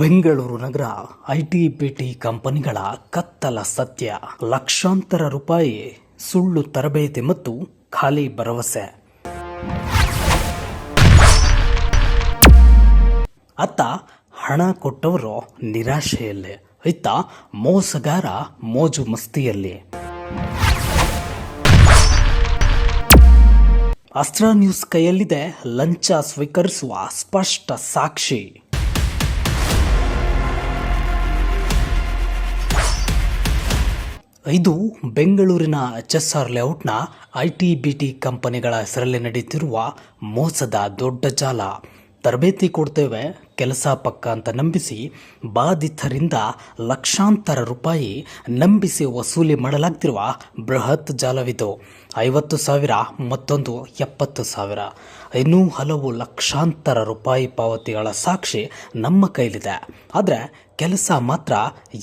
Bengaluru Nagar IT BT ಕಂಪನಿಗಳ ಕತ್ತಲ ಸತ್ಯ. ಲಕ್ಷಾಂತರ ರೂಪಾಯಿ, ಸುಳ್ಳು ತರಬೇತಿ ಮತ್ತು ಖಾಲಿ ಭರವಸೆ. ಅತ್ತ ಹಣ ಕೊಟ್ಟವರು ನಿರಾಶೆಯಲ್ಲಿ, ಇತ್ತ ಮೋಸಗಾರ ಮೋಜು ಮಸ್ತಿಯಲ್ಲಿ. ಅಸ್ತ್ರ ನ್ಯೂಸ್ ಕೈಯಲ್ಲಿದೆ ಲಂಚ ಸ್ವೀಕರಿಸುವ ಸ್ಪಷ್ಟ ಸಾಕ್ಷಿ. ಇದು ಬೆಂಗಳೂರಿನ ಎಚ್ ಎಸ್ ಆರ್ ಲೇಔಟ್ನ ಐ ಟಿ ಬಿ ಟಿ ಕಂಪನಿಗಳ ಹೆಸರಲ್ಲಿ ನಡೆಯುತ್ತಿರುವ ಮೋಸದ ದೊಡ್ಡ ಜಾಲ. ತರಬೇತಿ ಕೊಡ್ತೇವೆ ಕೆಲಸ ಪಕ್ಕ ಅಂತ ನಂಬಿಸಿ ಬಾಧಿತರಿಂದ ಲಕ್ಷಾಂತರ ರೂಪಾಯಿ ನಂಬಿಸಿ ವಸೂಲಿ ಮಾಡಲಾಗ್ತಿರುವ ಬೃಹತ್ ಜಾಲವಿದು. ಐವತ್ತು ಸಾವಿರ, ಮತ್ತೊಂದು ಎಪ್ಪತ್ತು ಸಾವಿರ. ಇನ್ನೂ ಹಲವು ಲಕ್ಷಾಂತರ ರೂಪಾಯಿ ಪಾವತಿಗಳ ಸಾಕ್ಷಿ ನಮ್ಮ ಕೈಲಿದೆ. ಆದರೆ ಕೆಲಸ ಮಾತ್ರ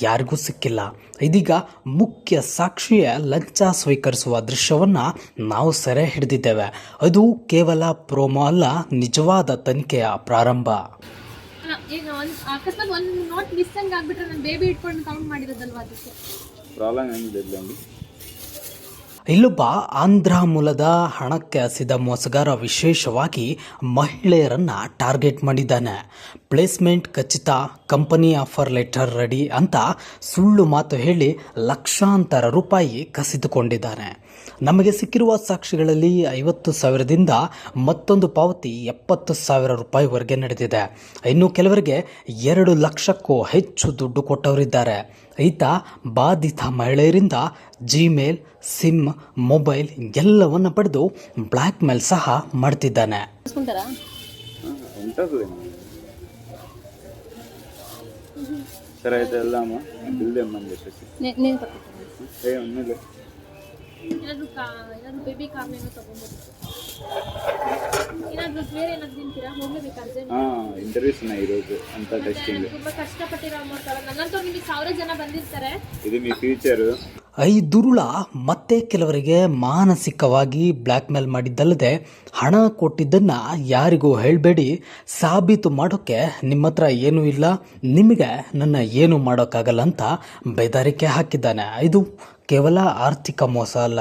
ಯಾರಿಗೂ ಸಿಕ್ಕಿಲ್ಲ. ಇದೀಗ ಮುಖ್ಯ ಸಾಕ್ಷಿಯ ಲಂಚ ಸ್ವೀಕರಿಸುವ ದೃಶ್ಯವನ್ನು ನಾವು ಸೆರೆ ಹಿಡಿದಿದ್ದೇವೆ. ಅದು ಕೇವಲ ಪ್ರೋಮೋ ಅಲ್ಲ, ನಿಜವಾದ ತನಿಖೆಯ ಪ್ರಾರಂಭ. ಈಗ ಒಂದ್, ಅಕಸ್ಮಾತ್ ಒಂದು ನೋಟ್ ಮಿಸ್ ಹಂಗ್ ಆಗ್ಬಿಟ್ರೆ ನಾನು ಬೇಬಿ ಇಟ್ಕೊಂಡು ಕೌಂಟ್ ಮಾಡಿರೋದಲ್ವಾ ಅದಕ್ಕೆ? ಪ್ರಾಬ್ಲಮ್ ಏನಿದೆ ಇಲ್ಲೊಬ್ಬ ಆಂಧ್ರ ಮೂಲದ ಹಣಕ್ಕೆ ಹಸಿದ ಮೋಸಗಾರ ವಿಶೇಷವಾಗಿ ಮಹಿಳೆಯರನ್ನ ಟಾರ್ಗೆಟ್ ಮಾಡಿದ್ದಾನೆ. ಪ್ಲೇಸ್ಮೆಂಟ್ ಖಚಿತ, ಕಂಪನಿ ಆಫರ್ ಲೆಟರ್ ರೆಡಿ ಅಂತ ಸುಳ್ಳು ಮಾತು ಹೇಳಿ ಲಕ್ಷಾಂತರ ರೂಪಾಯಿ ಕಸಿದುಕೊಂಡಿದ್ದಾನೆ. ನಮಗೆ ಸಿಕ್ಕಿರುವ ಸಾಕ್ಷಿಗಳಲ್ಲಿ ಐವತ್ತು ಸಾವಿರದಿಂದ ಮತ್ತೊಂದು ಪಾವತಿ ಎಪ್ಪತ್ತು ಸಾವಿರ ರೂಪಾಯಿವರೆಗೆ ನಡೆದಿದೆ. ಇನ್ನು ಕೆಲವರಿಗೆ ಎರಡು ಲಕ್ಷಕ್ಕೂ ಹೆಚ್ಚು ದುಡ್ಡು ಕೊಟ್ಟವರಿದ್ದಾರೆ. ಈತ ಬಾಧಿತ ಮಹಿಳೆಯರಿಂದ ಜಿಮೇಲ್ ಸಿಮ್ ಮೊಬೈಲ್ ಎಲ್ಲವನ್ನ ಪಡೆದು ಬ್ಲ್ಯಾಕ್ ಮೇಲ್ ಸಹ ಮಾಡ್ತಿದ್ದಾನೆ. ಏನಾದರೂ ಬೇರೆ ಏನಾದರೂ ತಿಂತೀರಾ? ಹೋಗಲೇಬೇಕು ಅರ್ಜೆಂಟ್ ಇಂಟರ್ವ್ಯೂಸ್ನ ಇರೋದು ಅಂತ ಟೆಸ್ಟಿಂಗ್ ತುಂಬ ಕಷ್ಟಪಟ್ಟಿರೋ ಅಮೌಂಟ್ ನನ್ನಂತವ್ರು ನಿಮಗೆ ಸಾವಿರ ಜನ ಬಂದಿರ್ತಾರೆ. ಇದು ಮೀ ಫ್ಯೂಚರು ಈ ದುರುಳ ಮತ್ತೆ ಕೆಲವರಿಗೆ ಮಾನಸಿಕವಾಗಿ ಬ್ಲ್ಯಾಕ್ ಮೇಲ್ ಮಾಡಿದ್ದಲ್ಲದೆ ಹಣ ಕೊಟ್ಟಿದ್ದನ್ನು ಯಾರಿಗೂ ಹೇಳಬೇಡಿ. ಸಾಬೀತು ಮಾಡೋಕ್ಕೆ ನಿಮ್ಮ ಹತ್ರ ಏನೂ ಇಲ್ಲ. ನಿಮಗೆ ನನ್ನ ಏನು ಮಾಡೋಕ್ಕಾಗಲ್ಲ ಅಂತ ಬೆದರಿಕೆ ಹಾಕಿದ್ದಾನೆ. ಇದು ಕೇವಲ ಆರ್ಥಿಕ ಮೋಸ ಅಲ್ಲ.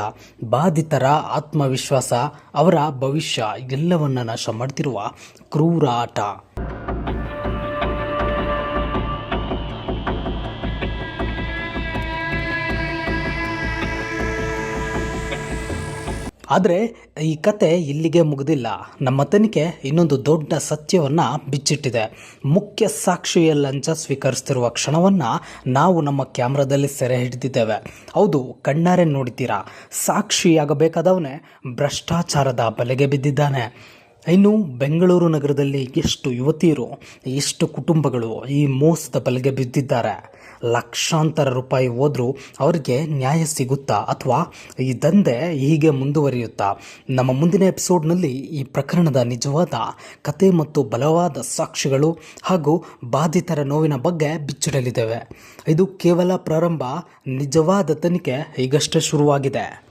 ಬಾಧಿತರ ಆತ್ಮವಿಶ್ವಾಸ, ಅವರ ಭವಿಷ್ಯ ಎಲ್ಲವನ್ನ ನಾಶ ಮಾಡ್ತಿರುವ ಕ್ರೂರ ಆಟ. ಆದರೆ ಈ ಕತೆ ಇಲ್ಲಿಗೆ ಮುಗಿದಿಲ್ಲ. ನಮ್ಮ ತನಿಖೆ ಇನ್ನೊಂದು ದೊಡ್ಡ ಸತ್ಯವನ್ನು ಬಿಚ್ಚಿಟ್ಟಿದೆ. ಮುಖ್ಯ ಸಾಕ್ಷಿಯ ಲಂಚ ಸ್ವೀಕರಿಸ್ತಿರುವ ಕ್ಷಣವನ್ನು ನಾವು ನಮ್ಮ ಕ್ಯಾಮ್ರಾದಲ್ಲಿ ಸೆರೆ ಹಿಡಿದಿದ್ದೇವೆ. ಹೌದು, ಕಣ್ಣಾರೆ ನೋಡಿದ್ದೀರಾ? ಸಾಕ್ಷಿಯಾಗಬೇಕಾದವನೇ ಭ್ರಷ್ಟಾಚಾರದ ಬಲೆಗೆ ಬಿದ್ದಿದ್ದಾನೆ. ಇನ್ನು ಬೆಂಗಳೂರು ನಗರದಲ್ಲಿ ಎಷ್ಟು ಯುವತಿಯರು, ಎಷ್ಟು ಕುಟುಂಬಗಳು ಈ ಮೋಸದ ಬಲೆಗೆ ಬಿದ್ದಿದ್ದಾರೆ? ಲಕ್ಷಾಂತರ ರೂಪಾಯಿ ಹೋದರೂ ಅವರಿಗೆ ನ್ಯಾಯ ಸಿಗುತ್ತಾ ಅಥವಾ ಈ ದಂಧೆ ಹೀಗೆ ಮುಂದುವರಿಯುತ್ತಾ? ನಮ್ಮ ಮುಂದಿನ ಎಪಿಸೋಡ್ನಲ್ಲಿ ಈ ಪ್ರಕರಣದ ನಿಜವಾದ ಕತೆ ಮತ್ತು ಬಲವಾದ ಸಾಕ್ಷಿಗಳು ಹಾಗೂ ಬಾಧಿತರ ನೋವಿನ ಬಗ್ಗೆ ಬಿಚ್ಚಿಡಲಿದ್ದೇವೆ. ಇದು ಕೇವಲ ಪ್ರಾರಂಭ, ನಿಜವಾದ ತನಿಖೆ ಈಗಷ್ಟೇ ಶುರುವಾಗಿದೆ.